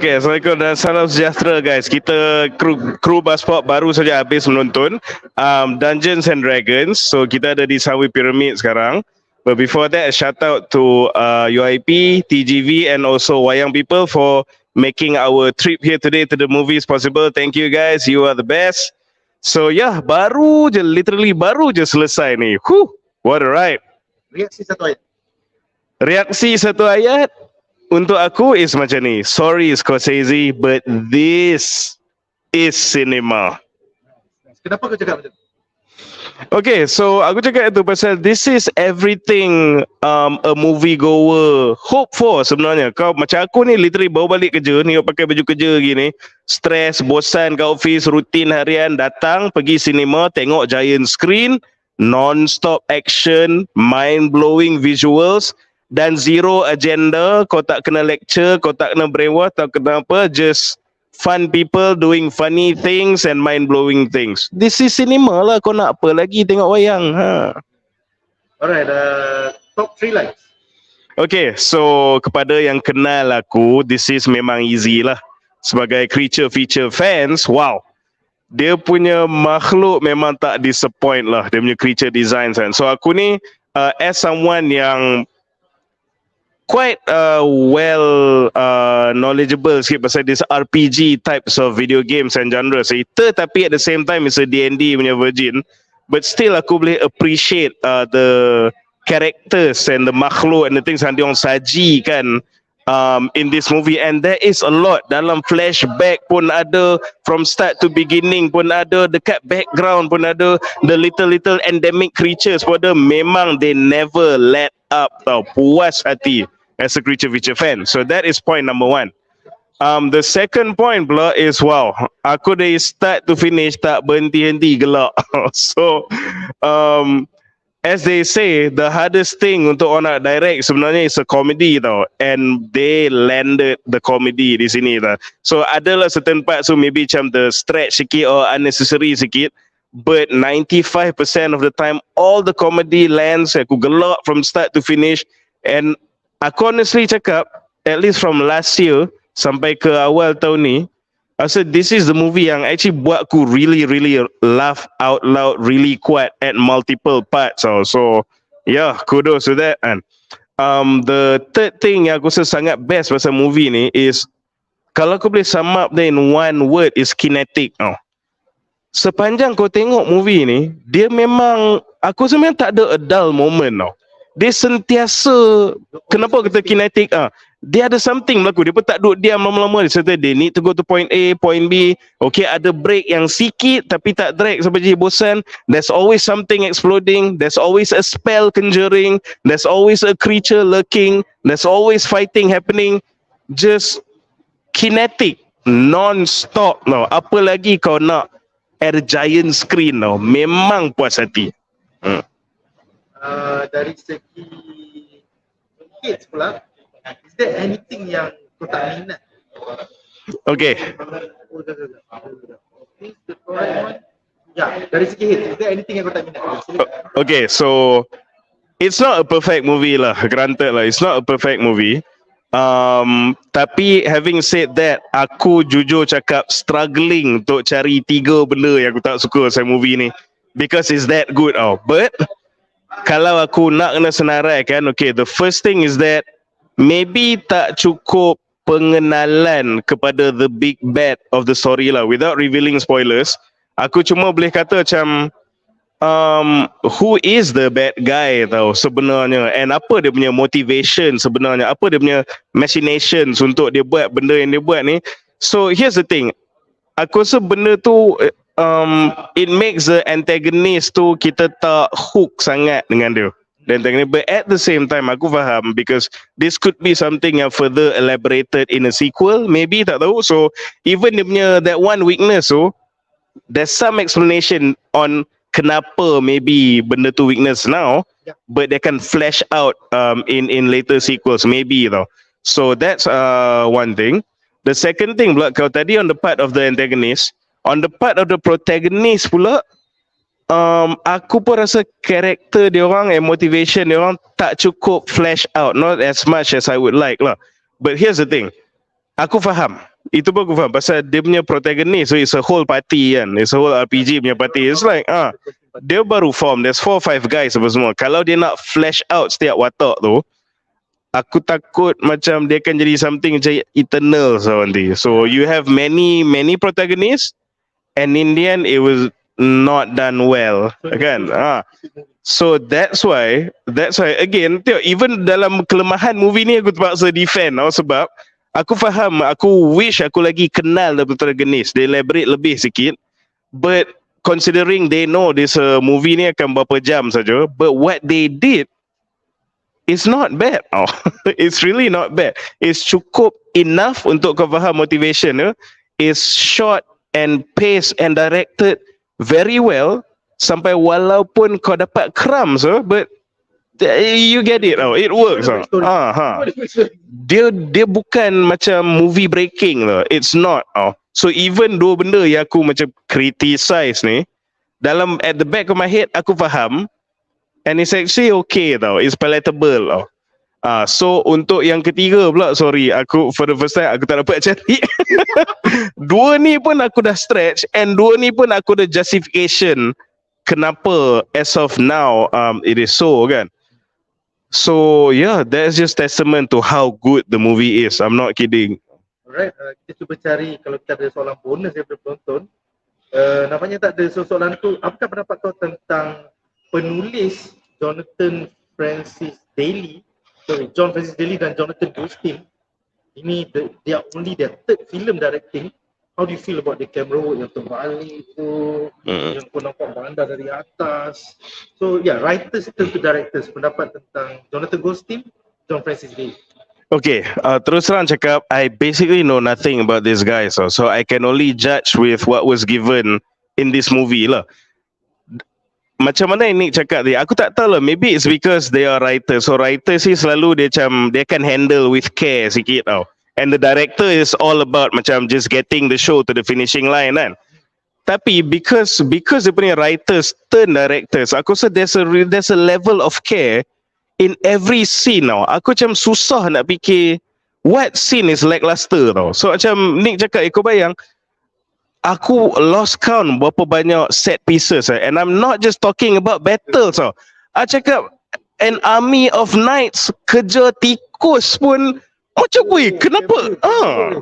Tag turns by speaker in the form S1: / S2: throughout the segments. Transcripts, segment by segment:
S1: Okay, Assalamualaikum dan salam sejahtera guys. Kita kru kru Basport baru saja habis menonton um, Dungeons and Dragons. So kita ada di Sawi Pyramid sekarang. But before that, a shout out to uh, UIP, TGV and also Wayang People for making our trip here today to the movies possible. Thank you guys. You are the best. So yeah, baru je literally baru je selesai ni. Whew, what a ride.
S2: Reaksi satu ayat.
S1: Reaksi satu ayat untuk aku is macam ni. Sorry Scorsese, but this is cinema.
S2: Kenapa kau cakap macam tu?
S1: Okay, so aku cakap itu pasal this is everything um, a movie goer hope for sebenarnya. Kau macam aku ni literally bawa balik kerja ni pakai baju kerja gini, stress, bosan kat office, rutin harian, datang pergi cinema tengok giant screen, non-stop action, mind-blowing visuals dan zero agenda, kau tak kena lecture, kau tak kena brainwash, tak kena apa, just fun people doing funny things and mind-blowing things. This is cinema lah, kau nak apa lagi tengok wayang. Ha.
S2: Alright, uh, top 3 lines.
S1: Okay, so kepada yang kenal aku, this is memang easy lah. Sebagai creature feature fans, wow. Dia punya makhluk memang tak disappoint lah. Dia punya creature design kan. So aku ni, uh, as someone yang quite uh, well uh, knowledgeable sikit pasal this RPG types of video games and genres. Kita tapi at the same time is a D&D punya virgin. But still aku boleh appreciate uh, the characters and the makhluk and the things yang diorang sajikan um, in this movie. And there is a lot. Dalam flashback pun ada. From start to beginning pun ada. Dekat background pun ada. The little little endemic creatures pun ada. Memang they never let up tau. Puas hati as a feature fan so that is point number one Um, the second point pula is wow, aku dari start to finish tak berhenti-henti gelak. so, um, as they say, the hardest thing untuk orang nak direct sebenarnya is a comedy tau. And they landed the comedy di sini tau. So, adalah certain parts so maybe macam the stretch sikit or unnecessary sikit. But 95% of the time, all the comedy lands. Aku gelak from start to finish. And aku honestly cakap, at least from last year, sampai ke awal tahun ni I said this is the movie yang actually buat aku really really laugh out loud really kuat at multiple parts so, so yeah kudos to that and um the third thing yang aku rasa sangat best pasal movie ni is kalau aku boleh sum up in one word is kinetic oh. sepanjang kau tengok movie ni dia memang aku sebenarnya tak ada a dull moment tau dia sentiasa kenapa kita kinetic ah dia ada something berlaku. Dia pun tak duduk diam lama-lama. Dia kata they need to go to point A point B. Okay ada break yang sikit tapi tak drag sampai jadi bosan. There's always something exploding. There's always a spell conjuring. There's always a creature lurking. There's always fighting happening. Just kinetic non-stop no. apa lagi kau nak? At a giant screen no. memang puas hati. Hmm.
S2: Uh, dari segi hits pula, is there anything yang kau tak minat?
S1: okay
S2: Oh, dah, dah, dah. Is the correct one? Ya, dari segi hits, is there anything yang kau tak minat?
S1: Okay, so it's not a perfect movie lah. Granted lah, it's not a perfect movie. Um, tapi having said that, aku jujur cakap struggling untuk cari tiga benda yang aku tak suka pasal movie ni. Because it's that good tau. But, kalau aku nak kena senarai kan, okay, the first thing is that maybe tak cukup pengenalan kepada the big bad of the story lah. Without revealing spoilers, aku cuma boleh kata macam um, who is the bad guy tau sebenarnya? And apa dia punya motivation sebenarnya? Apa dia punya machinations untuk dia buat benda yang dia buat ni? So here's the thing. Aku rasa benda tu um, it makes the antagonist tu kita tak hook sangat dengan dia. The antagonist but at the same time aku faham because this could be something yang further elaborated in a sequel maybe tak tahu. So even dia punya that one weakness so there's some explanation on kenapa maybe benda tu weakness now
S2: Yeah.
S1: but they can flash out um, in in later sequels maybe though so that's uh, one thing. The second thing pula kalau tadi on the part of the antagonist on the part of the protagonist pula um, aku pun rasa karakter dia orang and motivation dia orang tak cukup flash out not as much as I would like lah but here's the thing aku faham Itu pun aku faham pasal dia punya protagonist so it's a whole party kan. It's a whole RPG punya party. It's like ah dia baru form. There's four five guys apa semua. Kalau dia nak flash out setiap watak tu aku takut macam dia akan jadi something macam eternal so nanti. So you have many many protagonists and in the end it was not done well kan. Ah. So that's why that's why again tengok even dalam kelemahan movie ni aku terpaksa defend tau sebab? Aku faham aku wish aku lagi kenal the protagonist. Dia elaborate lebih sikit. But considering they know this uh, movie ni akan berapa jam saja but what they did is not bad. Oh it's really not bad. It's cukup enough untuk kau faham motivation dia is short and paced and directed very well sampai walaupun kau dapat crumbs so but eh, you get it oh it works oh. ah ha dia dia bukan macam movie breaking tau. It's not. Oh. So even dua benda yang aku macam criticize ni dalam at the back of my head aku faham and it's actually okay tau. It's palatable tau. Ah, so untuk yang ketiga pula sorry aku for the first time aku tak dapat cari. dua ni pun aku dah stretch and dua ni pun aku ada justification kenapa as of now um it is so kan. So yeah, that's just testament to how good the movie is. I'm not kidding.
S2: Alright, uh, kita cuba cari kalau kita ada soalan bonus daripada penonton. Uh, namanya tak ada so soalan tu, apakah pendapat kau tentang penulis Jonathan Francis Daly, sorry, John Francis Daly dan Jonathan Goldstein. Ini the, they are only their third film directing. How do you feel about the camera work yang terbalik tu,
S1: Mm.
S2: yang kau nampak bandar dari atas. So yeah, writers turn to directors. Pendapat tentang Jonathan Goldstein, John Francis Daly.
S1: Okay, uh, terus terang cakap, I basically know nothing about this guy, so so I can only judge with what was given in this movie lah. Macam mana ini cakap dia, aku tak tahu lah. Maybe it's because they are writers. So writers ni selalu dia macam dia can handle with care sikit tau. And the director is all about macam just getting the show to the finishing line kan. Tapi because because dia punya writers turn directors, aku rasa there's a re- there's a level of care in every scene tau. Aku macam susah nak fikir what scene is lackluster tau. So macam Nick cakap, eh, kau bayang, aku lost count berapa banyak set pieces eh. and I'm not just talking about battles tau. Aku cakap an army of knights kerja tikus pun macam weh kenapa ah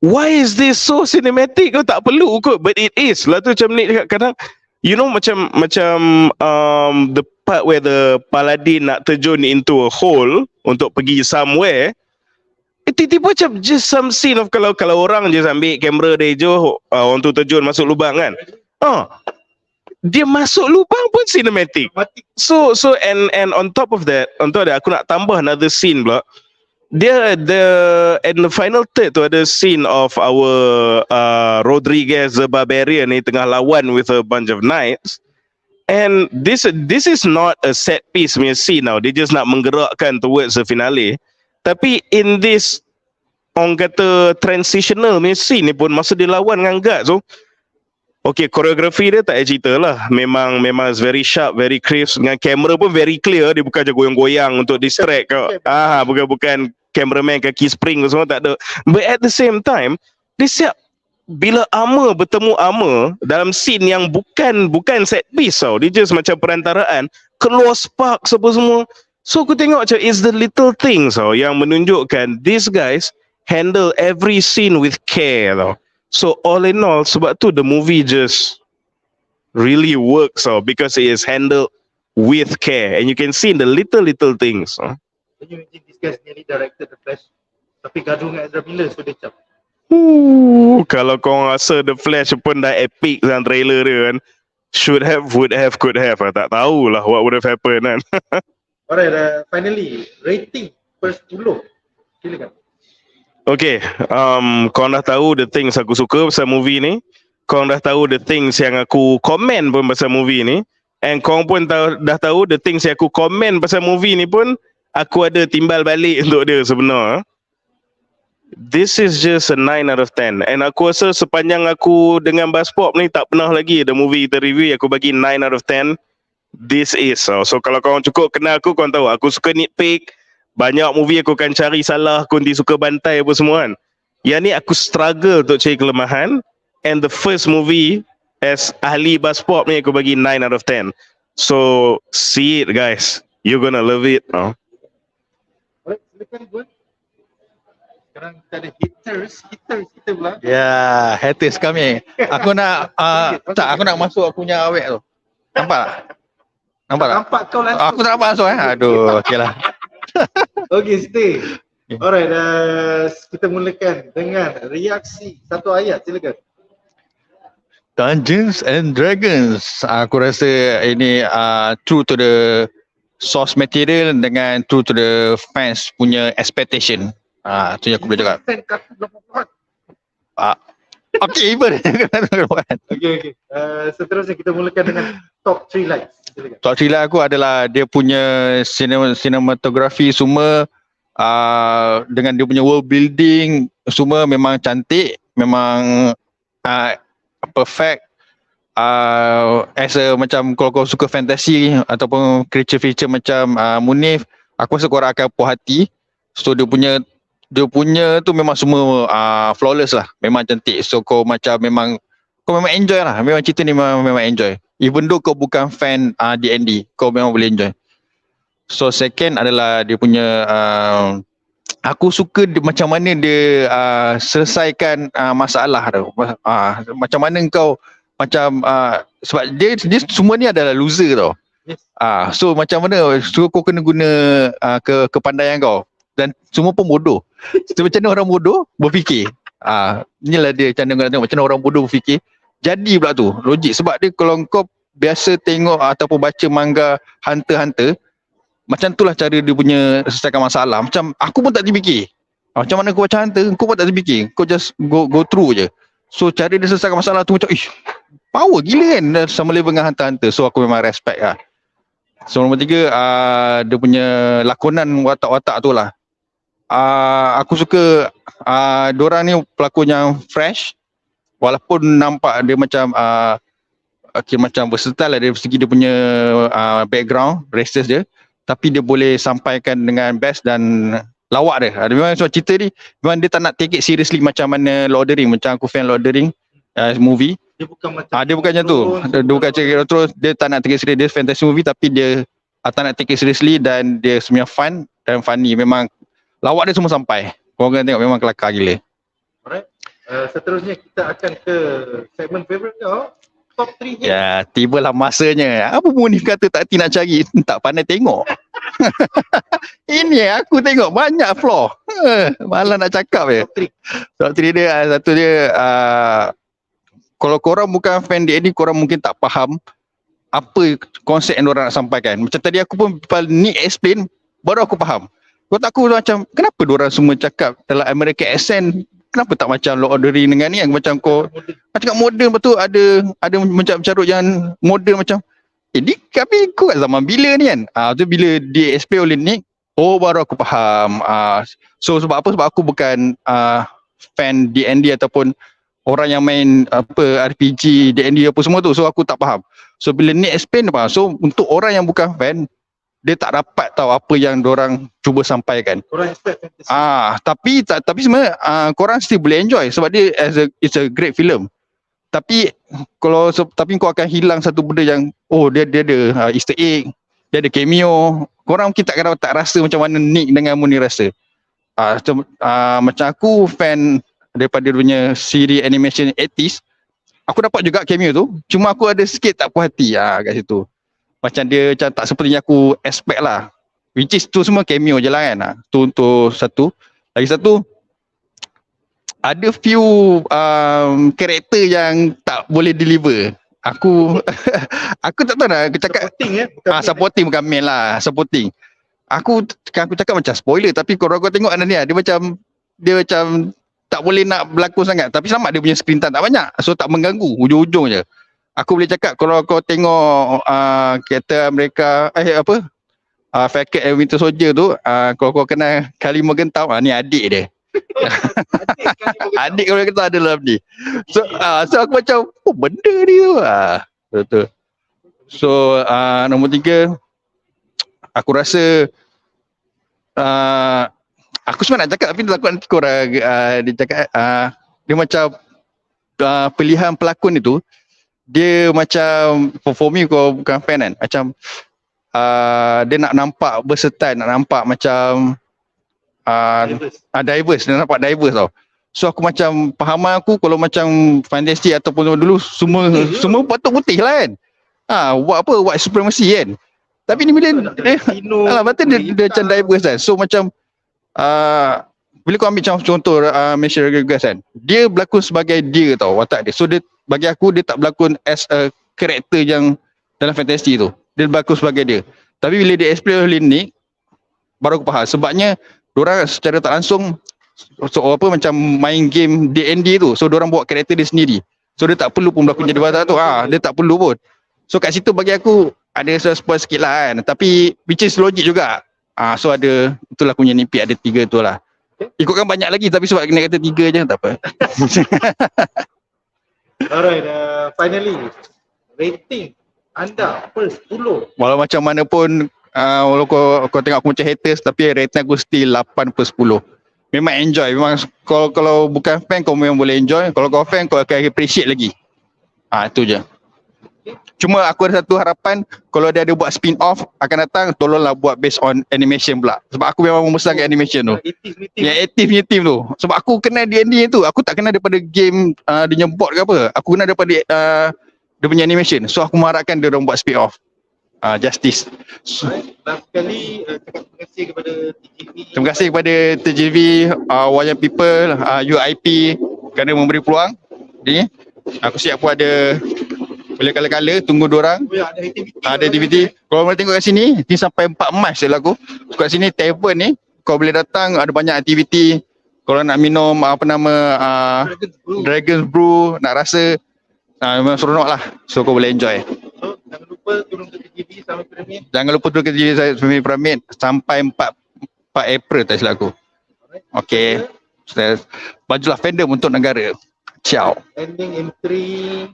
S1: why is this so cinematic kau tak perlu kot but it is lah tu macam ni cakap kadang you know macam macam um, the part where the paladin nak terjun into a hole untuk pergi somewhere tiba-tiba macam just some scene of kalau kalau orang je ambil kamera dari jauh uh, orang tu terjun masuk lubang kan. Ah dia masuk lubang pun cinematic.
S2: Mati
S1: so so and and on top of that on top of that aku nak tambah another scene pula. Dia the and the final third tu ada scene of our uh, Rodriguez the barbarian ni tengah lawan with a bunch of knights. And this this is not a set piece punya scene now dia just nak menggerakkan towards the finale tapi in this orang kata transitional scene ni pun masa dia lawan dengan guards tu Okay, koreografi dia tak payah cerita lah. Memang memang very sharp, very crisp. Dengan kamera pun very clear. Dia bukan je goyang-goyang untuk distract kau. Ah, bukan bukan cameraman kaki spring tu semua tak ada. But at the same time, dia siap bila armor bertemu armor dalam scene yang bukan bukan set piece tau. Dia just macam perantaraan. Keluar sparks apa semua. So aku tengok macam it's the little things tau yang menunjukkan these guys handle every scene with care tau. So all in all sebab tu the movie just really works tau because it is handled with care and you can see in the little little things. tau.
S2: Can you imagine this guys nearly directed The Flash tapi gaduh dengan Ezra Miller so dia cap.
S1: Ooh, kalau kau rasa The Flash pun dah epic dalam trailer dia kan should have, would have, could have. I tak tahulah what would have happened kan.
S2: Alright, uh, finally rating per 10. Silakan.
S1: Okay, um, kau dah tahu the things aku suka pasal movie ni. Kau dah tahu the things yang aku komen pun pasal movie ni. And kau pun tahu, dah tahu the things yang aku komen pasal movie ni pun aku ada timbal balik untuk dia sebenar. This is just a 9 out of 10. And aku rasa sepanjang aku dengan Buzz Pop ni tak pernah lagi the movie kita review aku bagi 9 out of 10. This is. So, so kalau kau cukup kenal aku, kau tahu aku suka nitpick. Banyak movie aku akan cari salah, aku nanti suka bantai apa semua kan. Yang ni aku struggle untuk cari kelemahan and the first movie as ahli basport ni aku bagi 9 out of 10. So see it guys. You're gonna love it. Oh.
S2: Silakan. Sekarang kita ada haters, haters kita pula.
S3: Ya, haters kami. Aku nak uh, tak aku nak masuk aku punya awek tu. Nampak tak? Nampak tak?
S2: Nampak kau langsung.
S3: Aku tak nampak masuk eh. Aduh, okeylah.
S2: Okay, stay.
S3: Okay.
S2: Alright, uh, kita mulakan dengan reaksi satu ayat, silakan.
S3: Dungeons and Dragons. Aku rasa ini uh, true to the source material dengan true to the fans punya expectation. Ah, uh, tu yang aku boleh cakap.
S2: Kartu 80-an.
S3: Okay, even.
S2: Okay, okay. Uh, seterusnya kita mulakan dengan top 3 lights. Silakan.
S3: Top thriller aku adalah dia punya cinema, cinematography semua uh, dengan dia punya world building semua memang cantik, memang uh, perfect. Uh, as a macam kalau kau suka fantasy ataupun creature-feature macam uh, Munif, aku rasa korang akan puas hati. So dia punya dia punya tu memang semua uh, flawless lah. Memang cantik. So kau macam memang kau memang enjoy lah. Memang cerita ni memang, memang enjoy. Even though kau bukan fan uh, D&D, kau memang boleh enjoy. So second adalah dia punya uh, aku suka dia, macam mana dia uh, selesaikan uh, masalah tu. Uh, macam mana kau macam uh, sebab dia, dia semua ni adalah loser tau.
S2: Yes.
S3: Ah, so macam mana so kau kena guna uh, ke kepandaian kau dan semua pun bodoh. Macam mana orang bodoh berfikir. Ah, inilah dia macam mana tengok macam mana orang bodoh berfikir. Jadi pula tu logik sebab dia kalau kau biasa tengok ataupun baca manga Hunter x Hunter macam itulah cara dia punya selesaikan masalah. Macam aku pun tak terfikir. Ah, Macam mana kau baca Hunter, kau pun tak terfikir. Kau just go go through je. So cara dia selesaikan masalah tu macam ish power gila kan dah sama level dengan Hunter x Hunter. So aku memang respect lah. So nombor tiga uh, dia punya lakonan watak-watak tu lah. Uh, aku suka uh, diorang ni pelakon yang fresh walaupun nampak dia macam uh, okay, macam versatile lah dari segi dia punya uh, background, races dia tapi dia boleh sampaikan dengan best dan lawak dia. Uh, memang sebab cerita ni memang dia tak nak take it seriously macam mana Lord Ring, macam aku fan Lord Ring uh, movie.
S2: Dia bukan macam
S3: Ah dia bukan macam tu. Dia, dia bukan cakap terus dia tak nak take it serious dia fantasy movie tapi dia ah, tak nak take it seriously dan dia sebenarnya fun dan funny. Memang lawak dia semua sampai. Kau kena tengok memang kelakar gila.
S2: Alright. Uh, seterusnya kita akan ke segmen favourite kau. Top 3 hate.
S3: Ya, tibalah masanya. Apa Munif kata tak nak cari, tak pandai tengok. Ini aku tengok banyak flaw. Eh, Malah nak cakap je.
S2: Top 3.
S3: Top 3 dia ah, satu dia uh, kalau korang bukan fan dia ni korang mungkin tak faham apa konsep yang orang nak sampaikan. Macam tadi aku pun ni explain baru aku faham. Kau tak aku macam kenapa orang semua cakap dalam American accent kenapa tak macam Lord of dengan ni? Yang macam kau macam kat moden betul ada ada macam carut yang moden macam eh ni tapi kau kat zaman bila ni kan? Ah tu bila dia explain oleh Nick oh baru aku faham. Ah so sebab apa? Sebab aku bukan ah fan D&D ataupun orang yang main apa RPG D&D apa semua tu. So aku tak faham. So bila Nick explain apa so untuk orang yang bukan fan dia tak dapat tahu apa yang orang cuba sampaikan. Ah, tapi tak tapi sebenarnya ah, korang still boleh enjoy sebab dia as a it's a great film. Tapi kalau se- tapi kau akan hilang satu benda yang oh dia dia ada uh, easter egg, dia ada cameo. Korang mungkin tak tak rasa macam mana Nick dengan Munir rasa. Ah, macam ah, macam aku fan daripada punya siri animation 80s. Aku dapat juga cameo tu. Cuma aku ada sikit tak puas hati ah kat situ. Macam dia macam tak seperti yang aku expect lah. Which is tu semua cameo je lah kan. Ah, Tu untuk satu. Lagi satu, ada few um, karakter yang tak boleh deliver. Aku aku tak tahu nak aku cakap
S2: Supporting ya. Bukan
S3: ah
S2: main,
S3: supporting bukan main lah, supporting. Aku aku cakap macam spoiler tapi kalau kau tengok Anania dia macam dia macam tak boleh nak berlakon sangat tapi selamat dia punya screen time tak banyak so tak mengganggu hujung-hujung je. Aku boleh cakap kalau kau tengok uh, karakter mereka eh apa uh, Falcon and Winter Soldier tu uh, kalau kau kenal Kali Morgenthau ah ni adik dia.
S2: Adik
S3: kalau kita ada dalam ni. So uh, so aku macam oh benda ni tu. Ah betul. So uh, nombor tiga aku rasa uh, aku sebenarnya nak cakap tapi takut nanti korang uh, dia cakap uh, dia macam uh, pilihan pelakon itu dia macam for, for me kau bukan fan kan? Macam uh, dia nak nampak versatile nak nampak macam uh,
S2: Diverse.
S3: uh, diverse. Dia nampak diverse tau. So aku macam pahaman aku kalau macam fantasy ataupun dulu semua
S2: Putih je.
S3: semua patut putih lah kan? Ah buat apa? White supremacy kan? Tapi ni bila dia, Alah betul dia, dia macam diverse kan. So macam uh, bila kau ambil contoh, contoh uh, Malaysia Rodriguez kan. Dia berlakon sebagai dia tau watak dia. So dia bagi aku dia tak berlakon as a karakter yang dalam fantasy tu. Dia berlakon sebagai dia. Tapi bila dia explain oleh Nick baru aku faham sebabnya orang secara tak langsung so, apa macam main game D&D tu. So orang buat karakter dia sendiri. So dia tak perlu pun berlakon jadi watak tu. Ah, dia tak perlu pun. So kat situ bagi aku ada spoil sikit lah kan. Tapi which is logik juga. Ah so ada itulah aku punya nipik ada tiga tu lah. Ikutkan banyak lagi tapi sebab kena kata tiga je tak apa.
S2: Alright, uh, finally rating anda per 10.
S3: Walau macam mana pun uh, walau kau, kau tengok aku macam haters tapi rating aku still 8 per 10. Memang enjoy. Memang kalau kalau bukan fan kau memang boleh enjoy. Kalau kau fan kau akan appreciate lagi. Ah itu je. Cuma aku ada satu harapan kalau dia ada buat spin off akan datang tolonglah buat based on animation pula. Sebab aku memang membesarkan animation tu.
S2: Meeting.
S3: Yang aktif punya team tu. Sebab aku kenal D&D tu. Aku tak kenal daripada game uh, dia board ke apa. Aku kenal daripada uh, dia punya animation. So aku mengharapkan dia orang buat spin off. Uh, Justice. So,
S2: Last sekali uh, cakap terima kasih kepada TGV.
S3: terima kasih kepada TGV, uh, Wayang People, uh, UIP kerana memberi peluang. Ni, aku siap pun ada boleh kala-kala tunggu diorang
S2: Oh, ya, ada aktiviti.
S3: ada aktiviti. Kalau boleh tengok kat sini, ni sampai 4 Mac je lah aku. Kat sini tavern ni, kau boleh datang ada banyak aktiviti. Kalau nak minum apa nama uh,
S2: Dragon Brew.
S3: Dragon's Brew, nak rasa uh, memang seronok lah. So kau boleh enjoy.
S2: So, jangan lupa turun ke TGV sama Pyramid.
S3: Jangan lupa turun ke saya Family Pyramid sampai 4 4 April tak silap aku. Okay. Bajulah fandom untuk negara. Ciao.
S2: Ending in 3,